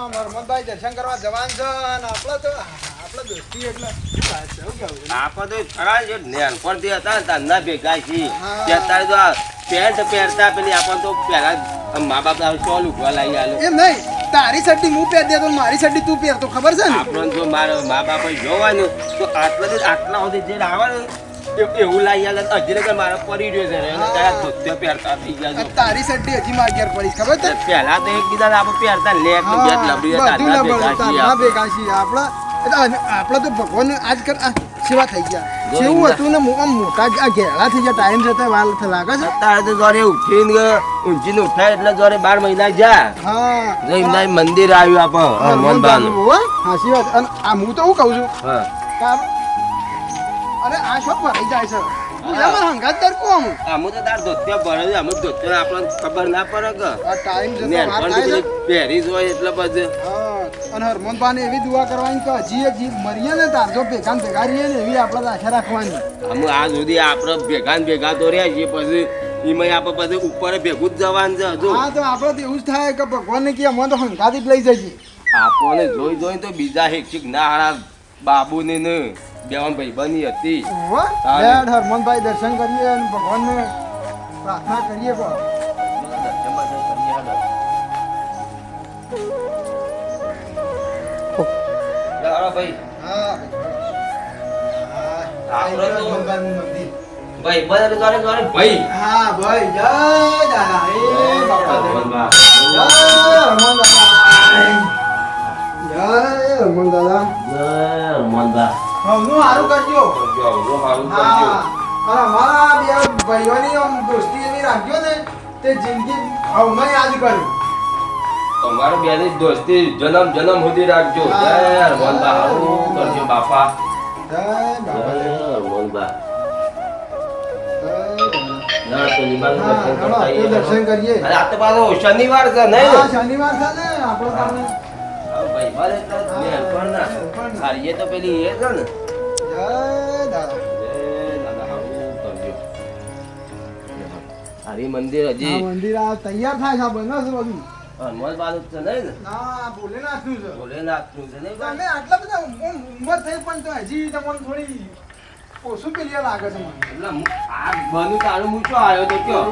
છે દર્શન કરવા જવાનું છે ને આપણે તો આપણે દોસ્તી એટલે શું વાત છે? શું કહેવું? આપણે તો ખરા છે નાનપણથી હતા ને ભેગા છીએ અત્યારે તો પેન્ટ પહેરતા પેલી આપણને તો પહેલા મા બાપ ચોલ ઊભા લાવી આલો એમ નહીં તારી સટ્ટી હું પહેર દેતો મારી સટ્ટી તું પહેરતો ખબર છે ને આપણને જો મારા મા બાપ જોવાનું તો આટલા આટલા સુધી જે આવે ને એ- એવું લાવી આલે ને હજી લગન મારા પડી રહ્યો છે ને તારા ધોતિયો પહેરતા થઈ ગયા તારી સટ્ટી હજી માં અગિયાર પડી ખબર છે? પહેલા તો એકબીજાને આપણે પહેરતા લેક હા, બેટ લબડી લબડું, ભેગા છીએ આપણે. આપણા. તો ભગવાન આજ કર આ સેવા થઈ ગયા. જેવું હતું ને આમ મોટા આ ઘેડા થઈ ગયા ટાઈમ જતા વાલ થ- લાગે છે. તારે તો જયારે ઉઠીને ઊંચીને ઉઠાય એટલે જોરે બાર મહિના જા હા જઈ મંદિર આવ્યું આપણે હનુમાન બાનું હા હાચી વાત. અને આ હું તો હું કહું છું હા. કે આ- અરે આ શું ભરાઈ જાય છે. એમાં હંગાત તરકું આમ અમુ તો તાર ધોતિયા ભરે ધોતિયા આપણને ખબર ના પડે કે આ ટાઈમ જતો વાર થાય પહેરી હોય એટલે પછી હા અને હરમોનભાને એવી દુઆ કરવાની કે હજી એક જીવ મરીએ ને તાર જો ભેગા ભેગા રહીએ ને એવી આપણે આશા રાખવાની. અમુ આ સુધી આપણે ભેગા ને ભેગા તો રહ્યા છીએ પછી એમાં આપણે પછી ઉપર ભેગું જ જવાનું છે હજુ. હા તો આપણે તો એવું જ થાય કે ભગવાનને કે અમે તો હંગાથી જ લઈ જઈએ. આપણને જોઈ જોઈને તો બીજા હિક્ષિક ના હારા બાબુને ને બેવાન ભાઈબંધી હતી હો હા. લેડ હરમોનભાઈ દર્શન કરીએ અને ભગવાનને પ્રાર્થના કરીએ કો ચાલો ભાઈ હા આપણે તો- હરમોનભાઈનું મંદિર. ભાઈ બધા જોડે જોડે ભાઈ હા ભાઈ જય દાદા એ બાપા જય ભગવાનબા. હરમોન દાદા જય હરમોન દાદા જય હનુમાનબા. હમનું સારું કરજો. સારું કરજો. અને અમારા બે ભાઈઓની આમ દોસ્તી એવી રાખજો ને તે જિંદગી હમણાં યાદ કર્યું તમારે બેની દોસ્તી જન્મ જન્મ સુધી રાખજો. સારું કરજો બાપા. ના, શનિવાર છે નહીં? શનિવાર છે ને આપણો તમને હા, ભાઈ, ભલે તો હા, મહેરબાન ના. મહેરબાન. હારી એ તો પેલી એ છે ને મંદિર હજી મંદિર આ તૈયાર થાય છે બને છે બધું છે નહીં ને ભોલેનાથનું છે ભોલેનાથનું છે નહીં આટલા બધા ઉમ- ઉંમર થઈ પણ તો હજી તમને થોડી ઓછું પેલી લાગે છે મને એટલે આ બનું તારું મૂછો આવ્યો તો કયો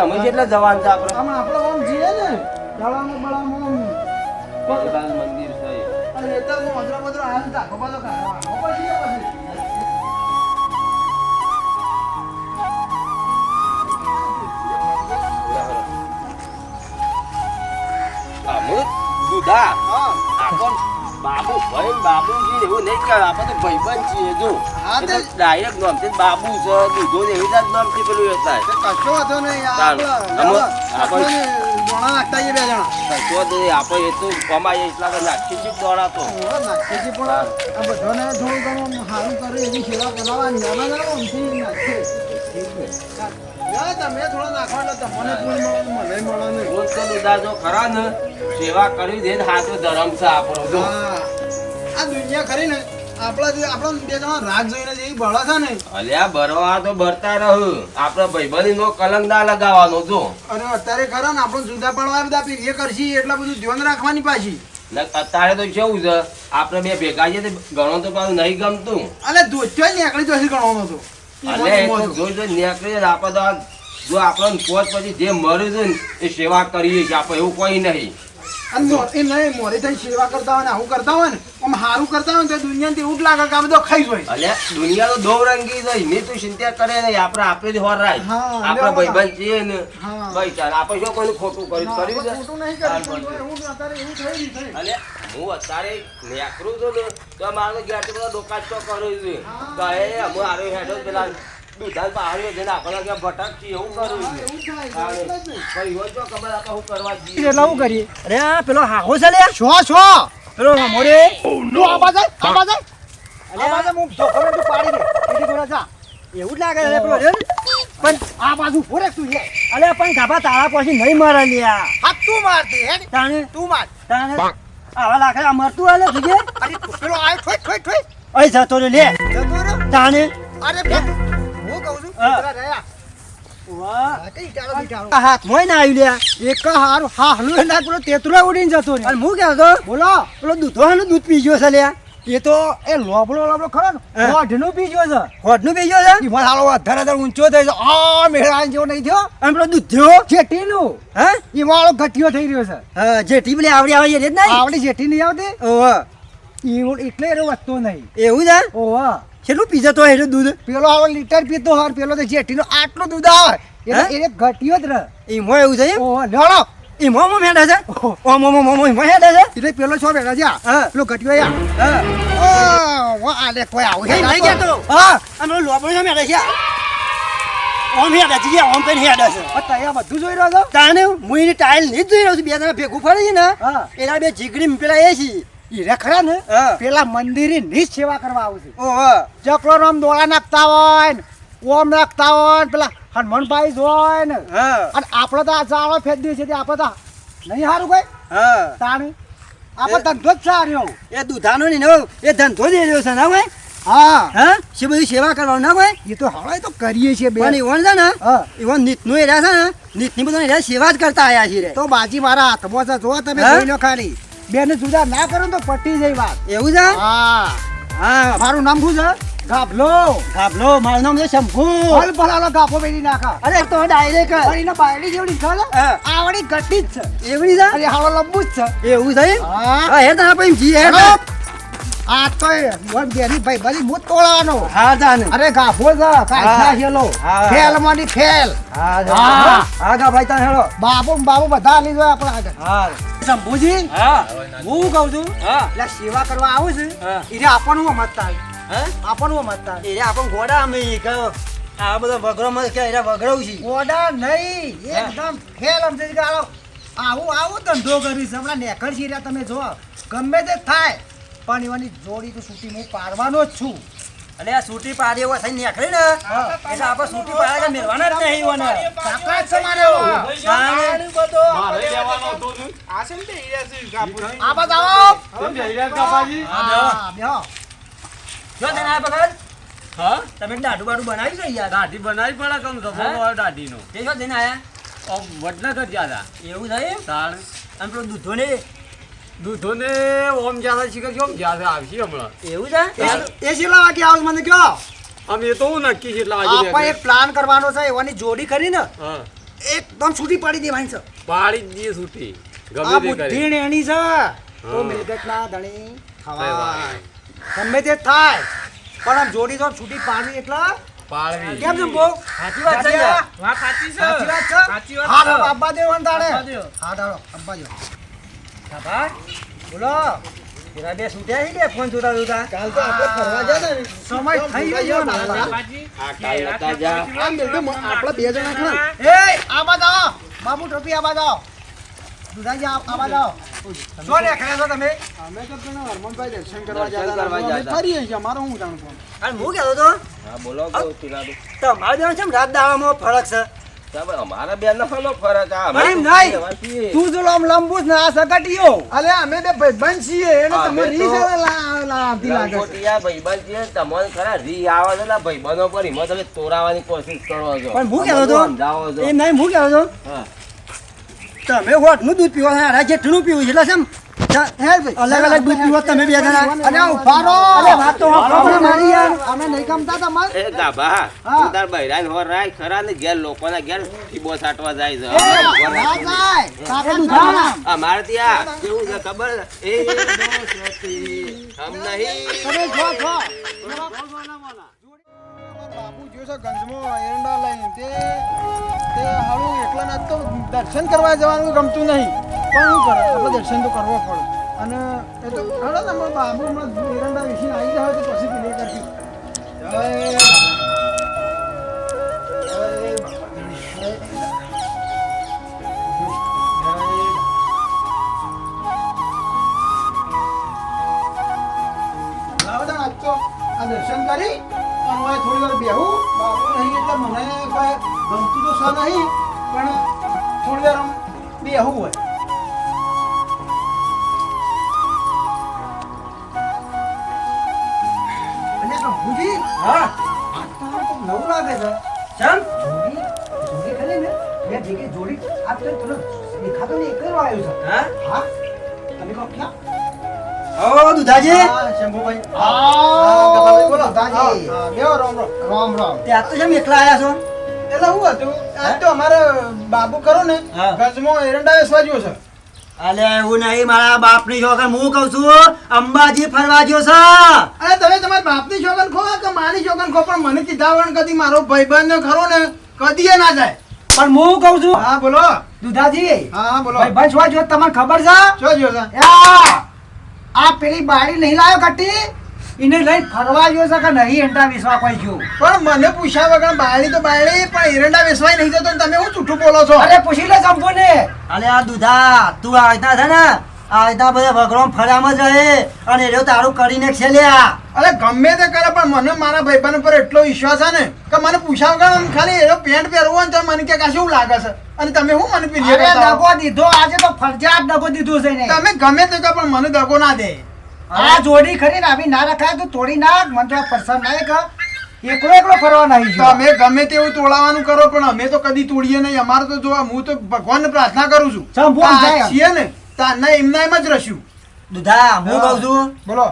અમે કેટલા જવાન છે આપણે. આમાં આપણે આમ જઈએ ને તળાવમાં બળાવમાં આમ. ભોલેબાનું મંદિર છે એ. પછી. આપણ બાબુ ભાઈ બાબુજી એવું નહીં કે આપણે તો ભાઈબંધ છીએ જો. હા, તે- ડાયરેક્ટ બાબુ છે દૂધો એવી જ પેલું એ થાય કશો. આ ચાલો. આપણા- દોણા નાખતા બે જણા. કશો જ આપણે એ તો કમાઈએ એટલા તો નાખી પણ આ બધાને થોડું ઘણું સારું કરે એવી સેવા કરવાની. અમે ના આમથી નાખીએ. ના, તમે થોડા નાખો તમને પૂરી મળે, મળે નહીં. રોજ તો દુધા જો ખરા ને સેવા કરવી દે હાથો ધરમ છે આપણો આ દુનિયા ખરી ને આપણા આપણા બે જણા રાગ જોઈને જે બળા છે ને. અલ્યા બરવા તો ભરતા રહું. આપણે ભાઈબંધી નો કલંક ના લગાવવાનો જો. અને અત્યારે ખરા ને આપણને જુદા પડવા બધા એ કરશી એટલા બધું ધ્યાન રાખવાની પાછી. અત્યારે તો કેવું છે? આપણે બે ભેગા છે ગણો ઘણો તો પાછું નહીં ગમતું. અલે દોચ્યો નીકળી જશે તો. અને જોઈ જોઈ નીકળી જાય ને આપણે તો જો આપણને પોત પછી જે મળ્યું છે ને એ સેવા કરીએ છીએ. આપણે એવું કોઈ નહીં. અને નહીં મોરી થઈને સેવા કરતા હોય ને આવું કરતા હોય ને આમ સારું કરતા હોય ને તો દુનિયાને એવું જ લાગે કે આ બધો ખાઈ જોઈ. અલ્યા દુનિયા તો દો રંગી છે એની તું ચિંતા કરે નહીં આપણે આપણે જ હોર રાય. આપણે ભાઈબંધ છીએ ને ભાઈ ચાલ આપણે શું કોઈનું ખોટું કર્યું? કર્યું છે? ખોટું નહીં કર્યું એવું અત્યારે એવું થઈ રહ્યું હું અત્યારે નેકરું છું ને તો મારો ઘેર બધા ડોકા તો કર્યું છે. તો એ હું આરો હેડો પેલા દૂધાન પહાડીઓ જઈને ભટક એવું કરું હા, છું છે, ને. ભાઈ હોય તો ખબર આપણે શું કરવા જઈએ એટલે હું કરીએ? અરે પેલો હાહો છે લે છો છો પેલો મોરે આ બાજુ આય, આ બાજુ. અરે આ હું છોકરો તું પાડી દે. એથી થોડા જા. એવું જ લાગે છે પેલો રે. ને. પણ આ બાજુ ફોરે તું લે. અલે પણ ગાભા તારા પછી નહીં મારે લ્યા. હા તું મારતી હે ને? તાણે તું માર. તાણે. આવા લાકડા મરતું હાલે થઈ અરે પેલો આય ઠોઈ ઠોઈ ઠોઈ. અહીં જતો રે લે. જતો રહ્યો? તાને અરે બે હું કહું છું હા. પેલા રહ્યા. વાહ. હા, કઈ ઈટાળો બીટાળો. આ હાથમાંય ના આવ્યું લ્યા. એક હારું હલું એના પેલો તેતરો ઉડીને જતો અને હું કહેતો બોલો પેલો દૂધો હાનું દૂધ પી ગયો છે લ્યા. એ તો એ લોબડો લોબડો ખરો ને. હોઢનું પી ગયો છે. હોટનું પી ગયો છે? હાલો અધર અધર ઊંચો થઈ ગયો. આ મેળા જેવો નહીં થયો. અને પેલો દૂધ થયો? જેટીનું હા? ઈ વાળો ઘટિયો થઈ રહ્યો છે. હા જે આવડી આવડી એ જ નહીં? આવડી જેટી નહીં આવતી? ઓહો. એટલે એનો વધતો નહીં. એવું છે? ઓવા કેટલું પી તો એટલું દૂધ? પેલો આવો લીટર પીતો હોય પેલો તો જેટીનો આટલું દૂધ આવે. હે? એટલે એને ઘટ્યો જ રહે. એમાં એવું છે ઓહો ઓવા લેવડો મો મેડા છે? ઓ મો મો મો એમાં હેડા છે? એટલે પેલો છો બેઠા છે. હા. પેલો ઘટ્યો યા હા. ઓ વા આલે કોઈ આવું એ નહીં કહેતો. હા. પેલો લોબડો છે મેડા છે ઓમ હેડા છે ઓમ પેન હેડા છે. આ બધું જોઈ રહ્યો છો? તાને હું એની ટાઇલ નહીં જોઈ રહ્યો છું. બે જણા ભેગું ફરે છે ને હા. એના બે જીગડી પેલા એ છે ઈ રે ખરા ને પેલા મંદિરે ની સેવા કરવા આવશે ચકલો રામ દોડા નાખતા હોય ને ઓમ નાખતા હોય ને પેલા હનુમાનભાઈ હોય ને. અને આપણે તો આ ચાળો ફેંક છે છીએ આપણે તો નહીં સારું કોઈ? હા. તાણી? આપણે ધંધો જ સારો એ દુધાનો નહીં એ ધંધો જ રહ્યો છે ના ભાઈ હા. હા? શું બધી સેવા કરવાનું ના ભાઈ એ તો હવે તો કરીએ છીએ બે. ઈવન છે ને હા. ઈવન નીતનું એ રહ્યા છે ને નીતની બધા સેવા જ કરતા આયા છે તો બાજી મારા હાથમાં છે જો તમે જોઈ લો ખાલી. બેને જુદા ના કરો તો પટી જાય વાત. એવું છે? હા. હા મારું નામ શું છે? ગાભલો. ગાભલો મારું નામ છે શંભુ. ભલ ભલાલો ગાભો બેરી નાખા. અરે તો ડાયરેક્ટ અરે એના બાયડી જેવડી છે આવડી ઘટી જ છે. એવડી છે? અરે હાલો લંબુ જ છે. એવું છે હા. હા તારા પછી જી હે. આ તો બેની ભાઈ બધી મુત તોડવાનો હા જાને અરે ગાફો છે કાઢના છેલો હા. ફેલ માંડી ફેલ. હા હા. હા ગા ભાઈ તા હેલો. બાબુ ને બાબુ બધા લઈ જાય આપણે આગળ. હા. શંભુજી હા. હું કહું છું? હા. એટલે સેવા કરવા આવું છું. હા. આપણું મત મતતા હે? આપણનું મતતા એ આપણ ગોડા અમે ઈ કે આ બધો વગરો માં કે એરા વગરવું છે. ગોડા નહીં. એકદમ ફેલ આમ થઈ આવો આવું આવું ધંધો કરીશ હમણાં નેકળ છે રહ્યા તમે જો ગમે તે થાય. પણ વાની જોડી તો સૂટી હું પાડવાનો જ છું. અને આ સૂટી પાડી એવા થઈ નીકળી ને. એટલે આપણે સૂટી પાડે કે મેળવાના જ નહીં ઈવોને. કાકા છે મારે એવો. તાણે આ બાજુ આવો. હા, બેહો. જો તને આ વખત? તમે દાઢું બાઢું બનાવ્યું છે યાર દાઢી બનાવી પડે કમ? તો દાઢીનો. તે શું જઈને આયા વડનગર જ્યાં એવું થાય એમ? તાણ. અને પેલો દૂધો ને દૂધો ને ઓમ જ્યાં શીખર કેમ જ્યાં આવશે હમણાં એવું છે એ છેલ્લા વાગે આવો મને કયો આમ એ તો હું નક્કી છે એટલા વાગે આપણે એક પ્લાન કરવાનો છે એવાની જોડી ખરી ને એકદમ છૂટી પાડી દેવાની છે પાડી દઈએ છૂટી ગમે તે બુદ્ધિ એની છે તો મિલકત ના ધણી ખવાય. ગમે તે થાય પણ આમ જોડી તો છૂટી પાડવી એટલે પાડવી કેમ છે બહુ સાચી વાત છે વાત સાચી વાત છે હા તો અબ્બા દેવાન તાણે હા ડાળો અબ્બા દેવ બોલો. પેલા બે છૂટ્યા છે બે ફોન જોતા જોતા? કાલ તો આપણે ફરવા જતા ને. સમય થઈ ગયો હાલ. આ કાલ નતા જા. આમ બેઠું આપણે બે જણા ખરા. એ! આબાદ આવો. બાબુ ટોપી આબાદ આવો. દુધાજી આ- આબાદ આવો. શું દેખાડ્યા છો તમે? અમે તો પેલા હરમનભાઈ દર્શન કરવા દર્શન કરવા અમે જતા. ફરીએ છીએ. હું જાણું અને હું કહેતો તો હા બોલો તીરાડું. તમારા બેન છે રાત દાવામાં ફરક છે. અમારા બેન નો ફરક આ એમ નહીં. તું જો આમ લંબુ ને આ સગાટીયો અલે અમે બે ભાઈબંધ છીએ એને તમે લાગે ભાઈબંધ તમને ખરા રી આવા છે ને ભાઈબંધો પર હિંમત તમે તોરાવાની કોશિશ કરો છો. પણ હું કહેતો હતો એમ નહીં હું કહેતો હતો તમે હોટનું દૂધ પીવો છો આ પીવું છે એટલે અલગ અલગ દૂધ પીવો તમે બે જણા. અરે ઊભા રહો. અરે વાત તો આપણે મારી યાર. અમે નહીં ગમતા તમારે એ ગાભા તું તાર બૈરાન હોર રાય ખરા ને ઘેર લોકોના ઘેર ઠીબો સાટવા જાય છે. એ, ઊભો ના રાખો. જાય. કાકા દુધાળા. દુધાળા. અમારે ત્યાં કેવું છે ખબર? એ હમ નહીં. જો જો. બાપુ જોયો ગંજમાં એરંડા લઈને. તે તે હારું એકલા ના તો દર્શન કરવા જવાનું ગમતું નહીં. પણ શું કરે આપણે દર્શન તો કરવો પડે અને એ તો હાલો ને બાબુ એરંડા વિશે આવી જાય તો પછી પેલી કરતી દર્શન કરી અને થોડી વાર બેહું બાપુ નહીં એટલે મને ગમતું તો છે નહીં પણ થોડી વાર બેહું હોય આ તો થોડો દેખાતો ને એક જ આવ્યું છે હા હા તમે કહો ક્યાં ઓ દુધાજી હા, શંભુભાઈ હા, હા, ગભાભાઈ બોલો. હા, હા, બેહો, રામ રામ. રામ રામ ત્યાં તો જેમ એકલા આવ્યા છો એટલે શું હતું આજ તો અમારે બાબુ કરો ને હા. ગંજમાં એરંડા વેચવા ગયો છે અલે એવું નહીં મારા બાપની છોકર હું કહું છું અંબાજી ફરવા ગયો છે અરે તમે તમારા બાપની છોકર ખો કે મારી છોકર ખો પણ મને કીધા વણ કદી મારો ભાઈબંધ ને ખરો ને કદી ના જાય પણ હું કહું છું હા બોલો. દુધાજી હા હા બોલો. ભાઈ ભાઈ જો તમને ખબર છે? શું જો છે આ પેલી બાળી નહીં લાવ્યો કટી એને લઈ ફરવા ગયો છે કે નહીં એંડા વિશ્વા કોઈ ગયો? પણ મને પૂછ્યા વગર બાળી તો બાળી પણ એરંડા વેચવાય નહીં જતો ને તમે શું જૂઠું બોલો છો? અરે પૂછી લે સંપૂર્ણ ને અરે આ દુધા તું આવતા છે ને આજના બધા વગરોમ ફરામાં જ રહે. અને એ તારું કરીને છેલ્યા અરે ગમે તે કરે પણ મને મારા ભાઈબંધ પર એટલો વિશ્વાસ છે ને કે મને પૂછાવ વગર ખાલી એનો પેન્ટ પહેરવો હોય ને તો મને કે કાશે એવું લાગે છે? અને તમે શું મને કરતા દગો દીધો આજે તો ફરજિયાત દગો દીધો છે ને તમે ગમે તે કહો પણ મને દગો ના દે. આ જોડી ખરી ને આવી ના રખાય તો તોડી નાખ મને તો આ પસંદ નહીં કે એકલો એકલો ફરવા નહીં તમે ગમે તેવું તોડાવાનું કરો પણ અમે તો કદી તોડીએ નહીં. અમારે તો જો હું તો ભગવાનને પ્રાર્થના કરું છું. છીએ ને. તારના એમના એમ જ રસ્યું. દુધા હું કહું છું બોલો.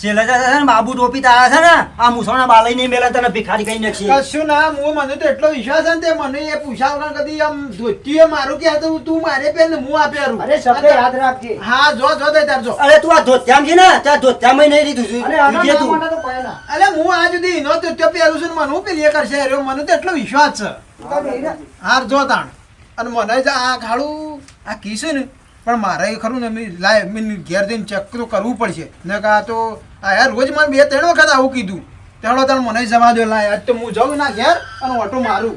છેલ્લે છે ને બાબુ ટોપી તારા છે ને આ મુસોના બાલઈ નહીં મેલા તને ભિખારી કઈ નાખી કશું ના હું મને તો એટલો વિશ્વાસ છે ને તે મને એ પૂછ્યા કદી આમ ધોતીએ મારું કે તો તું મારે પહેર ને હું આ પહેરું અરે શબ્દ યાદ રાખજે. હા જો જો દે તાર જો. અરે તું આ ધોત્યામ છે ને ત્યાં ધોત્યામાં નહીં લીધું છું અરે આના તું. નામ માટે તો પહેલા. અલે હું આ ધોતિયો પહેરું છું ને મને હું પેલી એ કરશે? અરે મને તો એટલો વિશ્વાસ છે. હાર જો તાણ. અને મને જ આ ખાડું આ કીશું ને પણ મારે ખરું ને, મેં લાય મેં ઘેર જઈને ચેક તો કરવું પડશે. ને આ તો, આ યાર રોજ મને બે ત્રણ વખત આવું કીધું. તેડો તાણ મને જવા દો લાય, આજ તો હું જાઉં ના ઘેર અને ઓટો મારું.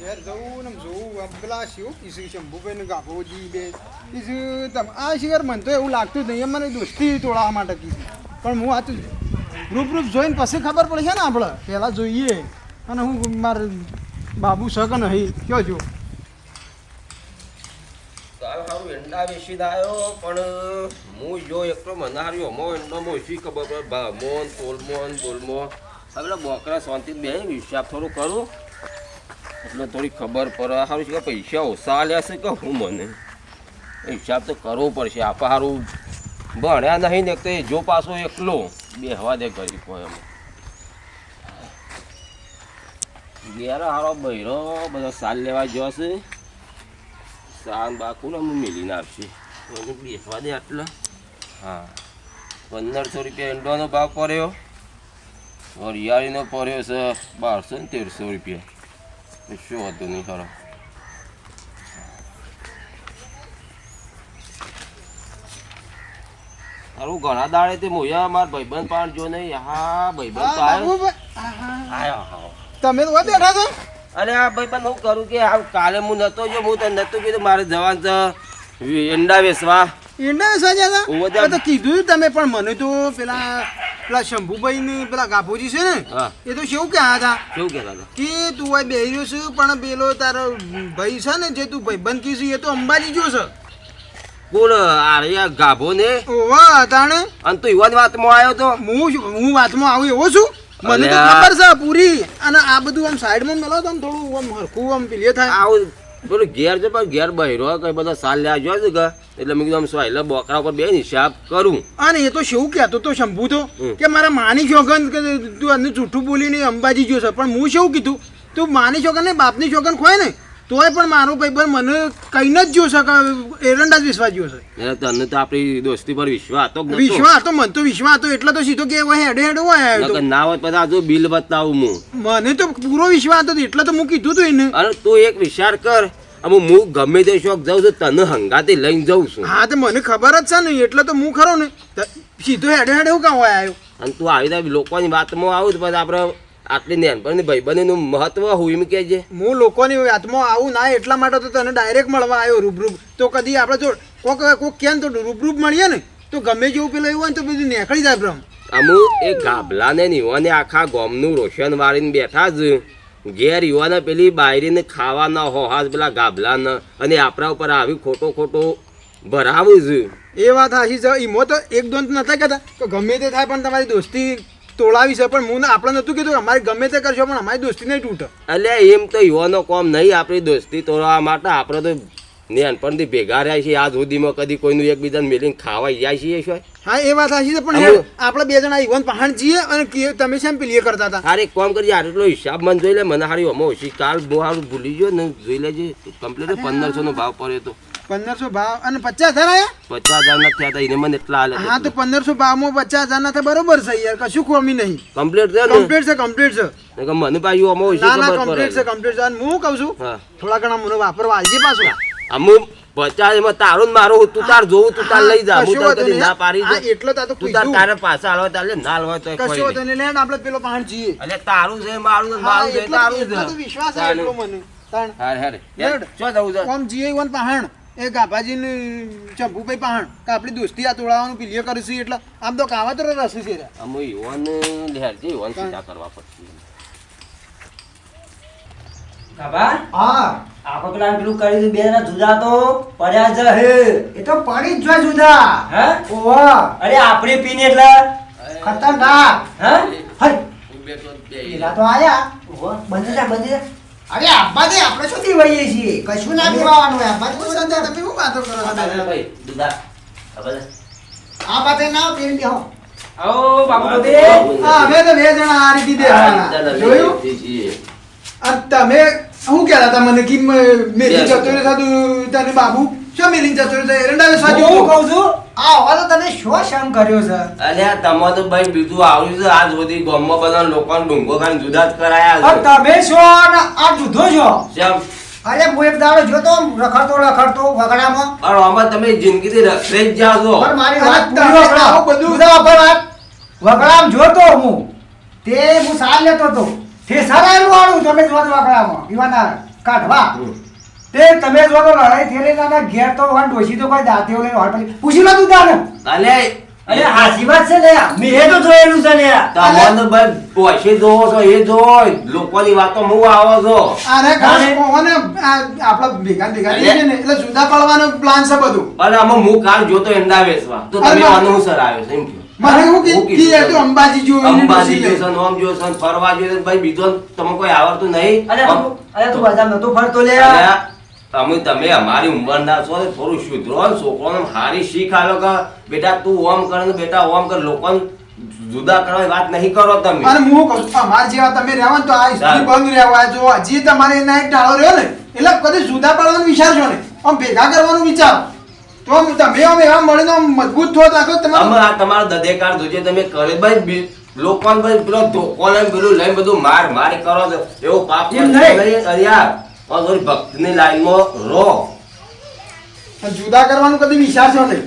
ઘેર જવું ને જોવું પેલા શિવ કીશું શંભુભાઈ ને ગાભોજી બે. આ શિવર મને તો એવું લાગતું નહીં મને દોસ્તી તોડાવવા માટે કીધું. પણ હું આ તો રૂપ જોઈને પછી ખબર પડશે ને આપણે પહેલાં જોઈએ. અને હું મારે બાબુ કે નહીં કયો જો. હારું આવ્યો પણ હું જો એકલો મનાર્યો. મો એંડો મો શી ખબર પડે? ભામોન તોલમોન બોલમો પેલા બોકરા શાંતિ બે, હિસાબ થોડું કરું. એટલે થોડી ખબર પડે. સારું છે કે પૈસા ઓછા લે છે કે હું મને? હિસાબ તો કરવો પડશે. આપણે સારું ભણ્યા નહીં ને તો જો પાછો એકલો. બે હવા દે કરી હોય એમ. ઘેર હારો બૈરો, બધો સાલ લેવા ગયો સાન બાકુને હું મેલીને આપશે એને બેસવા દે આટલા. હા. પંદરસો રૂપિયા ઈંડોનો ભાવ પડ્યો. વરિયાળીનો પડ્યો છે બારસો ને તેરસો રૂપિયા. શું વાંધો નહીં ખરો સારું ઘણા દાડે તે મોયા માર ભાઈબંધ પાણ જો નહીં. હા ભાઈબંધ તો આવ્યો તમે તો બેઠા છો? અરે આ ભાઈ પણ હું કરું કે આ કાલે હું નતો જો હું તને નતો કીધું મારે જવાનું છે ઈંડા વેસવા ઈંડા વેસવા હતા? તો કીધું તમે પણ મને તો પેલા પેલા શંભુભાઈ ની પેલા ગાભોજી છે ને એ તો શું કહેતા હતા? શું કહેતા હતા? કે તું આ બેહ્યો છું પણ પેલો તારો ભાઈ છે ને જે તું ભાઈ બંધ કીધું એ તો અંબાજી જો છે. કોણ? આર્યા ગાભો ને ઓવા તાણે અને તું યુવાન વાતમાં આવ્યો તો? હું હું વાતમાં આવું એવો છું? મને તો ખબર છે પૂરી. અને આ બધું આમ સાઈડમાં મેલો તો આમ થોડું આમ હરખું આમ પીલે થાય. આવું બોલો ઘેર છે પણ ઘેર બહેરો કઈ બધા સાલ લેવા જો છે કે? એટલે મેં કીધું આમ સ્વાઈલે બોકરા ઉપર બે હિસાબ કરું. અને એ તો શું કહેતો તો શંભુ તો કે મારા માની શોગન કે તું આને જૂઠું બોલીને અંબાજી ગયો છે. પણ હું શું કીધું? તું માની શોગન ને બાપની જોગન ખોય ને? તોય પણ મારો ભાઈ મને કહીને જ છે કે એરંડા જ વિશ્વાસ એટલે તને તો આપણી દોસ્તી પર વિશ્વાસ હતો વિશ્વાસ હતો મને તો વિશ્વાસ હતો એટલે તો સીધો કે હોય હેડે હેડે હોય તો. ના હોય પછી આ બિલ બતાવું હું. મને તો પૂરો વિશ્વાસ હતો એટલે તો હું કીધું તું એને. અરે તું એક વિચાર કર અમુ હું ગમે તે શોખ જાઉં છું તને હંગાતે લઈને જાઉં છું. હા તો મને ખબર જ છે ને એટલે તો હું ખરો ને. સીધો હેડે હેડે હું કાં હોય આવ્યો? અને તું આવી લોકોની વાતમાં આવું તો પછી આપણે આટલી નાનપણની ભાઈબંધીનું મહત્વ હોય એમ કહેજે. હું લોકોની વાતમાં આવું ના એટલા માટે તો તને ડાયરેક્ટ મળવા આવ્યો રૂબરૂબ. તો કદી આપણે જો કોક કોક કેમ તો રૂબરૂબ મળીએ ને તો ગમે જેવું પેલું એવું હોય ને તો બધું નીકળી જાય બ્રહ્મ અમુ એ ગાભલાને ને યુવાને આખા ગોમનું રોશન વાળીને બેઠા જ. ઘેર યુવાને પેલી બાયરીને ખાવાના હોહાજ પેલા ગાભલાને અને આપણા ઉપર આવી ખોટો ખોટો ભરાવું છું એ વાત હાસી છે. ઈમો તો એક દોન નતા કહેતા. તો ગમે તે થાય પણ તમારી દોસ્તી તોડાવી છે પણ હું આપણે નતું કીધું અમારે ગમે તે કરશો પણ અમારી દોસ્તી નહીં તૂટે. અલ્યા એમ તો યુવાનો કોમ નહીં આપણી દોસ્તી તોડવા માટે આપણે તો નેનપણથી ભેગા રહ્યા છીએ. આજ સુધીમાં કદી કોઈનું એકબીજાને મિલિંગ ખાવા જાય છીએ શું હા એ વાત હાચી છે પણ આપણે બે જણા ઈવન પહાણ જઈએ અને તમે શેમ પેલીએ એ કરતા હતા? અરે કોમ કરીએ આટલો હિસાબ મને જોઈ લે મને હારી અમો ઓછી. કાલ બહુ સારું ભૂલી ગયો ને જોઈ લેજે કમ્પ્લીટ પંદરસો નો ભાવ પડ્યો તો. પંદરસો ભાવ અને પચાસ હજાર આયા? પચાસ હજાર નથી થયા એને મને એટલા હાલે હા તો પંદરસો ભાવમાં પચાસ હજાર ના થાય બરોબર છે યાર કશું ખોમી નહીં. કમ્પ્લીટ છે કમ્પ્લીટ છે કમ્પ્લીટ છે. ને મને પાછું અમો હોય ના ના કમ્પ્લીટ છે કમ્પ્લીટ છે. અને હું કહું છું થોડા ઘણા મને વાપરવા આજે પાછું. અમુ પચાસ એમાં તારું ને મારું તું તાર જોવું તું તાર લઈ જા. હું તાર કદી ના પાડી દઉં. એટલો તાર તો તું તાર. તારે પાછા હાલવા તારે ના હાલવા તો કશો તો. નહીં. લેણ આપણે પેલો પાણ જીએ એટલે તારું છે મારું છે મારું છે તારું છે. વિશ્વાસ એટલો મને. તણ. હારે હારે. ચો જવું છે કોમ જીએ વન પહાણ. એ ગાભાજીને ચંપુભાઈ પહાણ કે આપણી દોસ્તી આ તોડાવાનું પીલીએ કરીશું એટલે આમ તો કાવા તો રસ છે આમ યુવાન લેર છે યુવાન સીધા કરવા પડશે. બાબા હા. આપણે પેલા પેલું કરી બે જણા જુદા તો પડ્યા જ હે. એ તો પડી જ જોય જુદા. હે? ઓવા. અરે આપણે પીને એટલે? ખતરનાક. હે? તો બે. તો આયા. ઓહો, બંધ જા બંધ જા. અરે આબ્બા દે આપણે શું દીવાઈએ છીએ? કશું ના દીવાનું હોય આબ્બા શું સંજય, તમે શું વાતો કરો છો? ભાઈ, દુદા આ આ બાતે ના પેલી બેહો. આવો બાપુ બે હા અમે તો બે જણા આ રીતે દેખાણા. જોયું? લઈ તમે હું કહેતા હતા મને કે મ- મેલી જતો રહ્યો સાધુ તને બાબુ શું મેલી જતો રહ્યો છે? એરંડા વેચવા હું કહું છું? આ હવે તો તમે શું શમ કર્યો છે? અલ્યા તમે તો ભાઈ બીજું આવ્યું છે. આજ સુધી ગામમાં બધા લોકોને ડુંગો ખાઈને જુદા જ કરાયા છે. તમે છો ને આ જુદો છો? શેમ? અરે હું એક દાડો જોતો રખડતો રખડતો વગડામાં. પણ આમાં તમે જિંદગીથી રખડે જ છો. પણ મારી અને વાત પૂરી. આવું બધું- પૂરા વગર વાત. વગડામાં જોતો હું. તે હું સાલ લેતો તો તે સરાયેલું વાળું તમે જોત વગડામાં. દીવાના કાઢવા. તે તમે જો તો લડાઈ થયેલી ના ઘેર તો વાન ડોસી તો કોઈ દાંતીઓ લઈને હોટ પછી. પૂછી લો તું તાને અલે અરે હાસી વાત છે લે મેં તો જોયેલું છે ને તમારે તો બસ પોશે જોવો છો એ જો લોકોની વાતો હું આવો છો. અરે ખાસ કોને આપણા ભેગા ભેગા છે ને એટલે જુદા પાડવાનો પ્લાન છે બધું. પણ આમાં હું કાલ જોતો એંડા વેસવા તો તમે અનુસર આવ્યો છે એમ કે મને હું કે કીધું એ તો અંબાજી જોયું અંબાજી જો સન જોયો છે, ઓમ જો છે, ફરવા જોયો ભાઈ બીજો તમને કોઈ આવડતું નહીં. અરે અરે તું બજાર નતો ફરતો લે અલ્યા, તમે અમારી ઉંમરના છો થોડું સુધરો ને છોકરોને હારી શીખ આલો કે બેટા તું ઓમ કર ને બેટા ઓમ કર. લોકોને જુદા કરવાની વાત નહીં કરો તમે. અને હું કહું છું, અમાર જેવા તમે રહેવા તો આ સ્ત્રી બંધ રહેવા જો હજી તમારે એના એક ટાળો રહ્યો ને એટલે કદી જુદા પાડવાનું વિચારશો ને આમ ભેગા કરવાનું વિચાર. તો તમે આમ એવા મળીને મજબૂત થો અમે તમારે આ તમારો દદેકાર જોજે તમે કરે ભાઈ. બી- લોકોને ભાઈ પેલો ધોકો લઈને પેલું લઈને બધું માર માર કરો એવું પાપ એમ નહીં. અરે અરિયા આ થોડી ભક્તની લાઈનમાં રહો. જુદા કરવાનું કદી વિચારશો નહીં.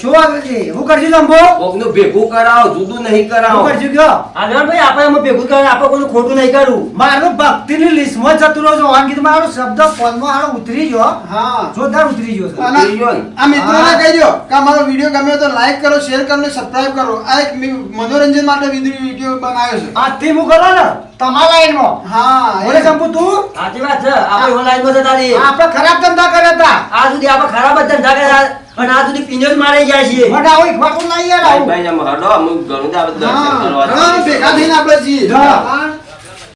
શું આવે છે હું કરશું લંબો? કોકનું ભેગું કરાવો જુદું નહીં કરાવો. કરશું કયો આગળ ભાઈ આપણે એમાં ભેગું કરે આપણે કોઈનું ખોટું નહીં કરવું મારું ભક્તિની લિસ્ટમાં જતું રહ્યો છું. કીધું મારો શબ્દ ફોનમાં હારો ઉતરી ગયો. હા. જોરદાર ઉતરી ગયો? આ મિત્રોને કહી દો કે અમારો વીડિયો ગમ્યો તો લાઈક કરો શેર કરો ને સબસ્ક્રાઇબ કરો. આ એક મનોરંજન માટે વીડિયો બનાવ્યો છે. આજથી હું કરો ને. તમારા લાઈનમાં? હા એ- તું. સાચી વાત છે. આપણે ઓનલાઈનમાં જતા રહીએ આપણે ખરાબ ધંધા કર્યા હતા. આ સુધી આપણે ખરાબ જ ધંધા કર્યા અને આ સુધી પીને મારી જાય છે મને આવું એક વાતું નહીં યાર ભાઈ આવું ભાઈ અમુક ઘણું આપણે દર્શન કરવા ભેગા થઈને આપણે છીએ. હા. હા.